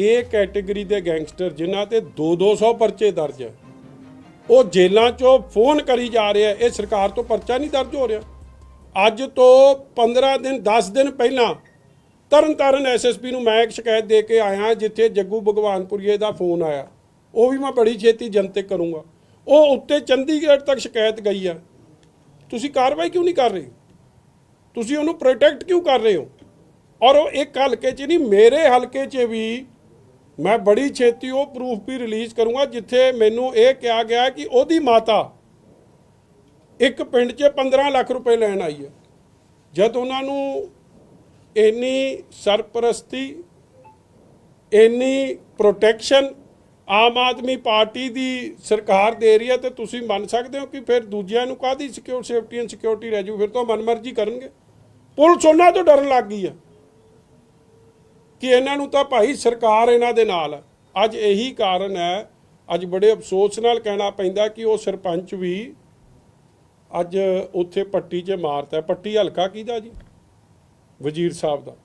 ਇਹ ਕੈਟਾਗਰੀ ਦੇ ਗੈਂਗਸਟਰ ਜਿਨ੍ਹਾਂ ਤੇ 2-200 ਪਰਚੇ ਦਰਜ ਹੈ। ਉਹ ਜੇਲ੍ਹਾਂ 'ਚੋਂ ਫੋਨ ਕਰੀ ਜਾ ਰਿਹਾ ਇਹ ਸਰਕਾਰ ਤੋਂ ਪਰਚਾ ਨਹੀਂ ਦਰਜ ਹੋ ਰਿਹਾ। ਅੱਜ ਤੋਂ 15 ਦਿਨ 10 ਦਿਨ ਪਹਿਲਾਂ ਤਰਨਤਾਰਨ ਐਸਐਸਪੀ ਨੂੰ ਮੈਂ ਇੱਕ ਸ਼ਿਕਾਇਤ ਦੇ ਕੇ ਆਇਆ ਜਿੱਥੇ ਜੱਗੂ ਭਗਵਾਨਪੁਰੀਏ ਦਾ ਫੋਨ ਆਇਆ। ਉਹ ਵੀ ਮੈਂ ਬੜੀ ਛੇਤੀ ਜਨਤਕ ਕਰੂੰਗਾ। ਉਹ ਉੱਤੇ ਚੰਡੀਗੜ੍ਹ ਤੱਕ ਸ਼ਿਕਾਇਤ ਗਈ ਆ ਤੁਸੀਂ ਕਾਰਵਾਈ ਕਿਉਂ ਨਹੀਂ ਕਰ ਰਹੇ? ਤੁਸੀਂ ਉਹਨੂੰ ਪ੍ਰੋਟੈਕਟ ਕਿਉਂ ਕਰ ਰਹੇ ਹੋ? ਔਰ ਉਹ ਇੱਕ ਹਲਕੇ 'ਚ ਨਹੀਂ, ਮੇਰੇ ਹਲਕੇ 'ਚ ਵੀ ਮੈਂ ਬੜੀ ਛੇਤੀ ਉਹ ਪ੍ਰੂਫ ਵੀ ਰਿਲੀਜ਼ ਕਰੂੰਗਾ ਜਿੱਥੇ ਮੈਨੂੰ ਇਹ ਕਿਹਾ ਗਿਆ ਕਿ ਉਹਦੀ ਮਾਤਾ ਇੱਕ ਪਿੰਡ 'ਚ 15 ਲੱਖ ਰੁਪਏ ਲੈਣ ਆਈ ਹੈ। ਜਦ ਉਹਨਾਂ ਨੂੰ ਇੰਨੀ ਸਰਪ੍ਰਸਤੀ, ਇੰਨੀ ਪ੍ਰੋਟੈਕਸ਼ਨ ਆਮ ਆਦਮੀ ਪਾਰਟੀ ਦੀ ਸਰਕਾਰ ਦੇ ਰਹੀ ਹੈ ਤੇ ਤੁਸੀਂ ਮੰਨ ਸਕਦੇ ਹੋ ਕਿ ਫਿਰ ਦੂਜਿਆਂ ਨੂੰ ਕਾਹਦੀ ਸਿਕਿਉਰ ਸੇਫਟੀ ਐਂਡ ਸਿਕਿਉਰਿਟੀ ਰਹਿ ਜੂ, ਫਿਰ ਤਾਂ ਮਨਮਰਜ਼ੀ ਕਰਨਗੇ। ਪੁਲਿਸ ਉਹਨਾਂ ਤੋਂ ਡਰਨ ਲੱਗ ਗਈ ਹੈ। ਕਿ ਇਹਨਾਂ ਨੂੰ ਤਾਂ ਭਾਈ ਸਰਕਾਰ ਇਹਨਾਂ ਦੇ ਨਾਲ। ਅੱਜ ਇਹੀ ਕਾਰਨ ਹੈ, ਅੱਜ ਬੜੇ ਅਫਸੋਸ ਨਾਲ ਕਹਿਣਾ ਪੈਂਦਾ ਕਿ ਉਹ ਸਰਪੰਚ ਵੀ ਅੱਜ ਉੱਥੇ ਪੱਟੀ 'ਚ ਮਾਰਤਾ ਪੱਟੀ ਹਲਕਾ ਕਿਹਦਾ ਜੀ? ਵਜ਼ੀਰ ਸਾਹਿਬ ਦਾ।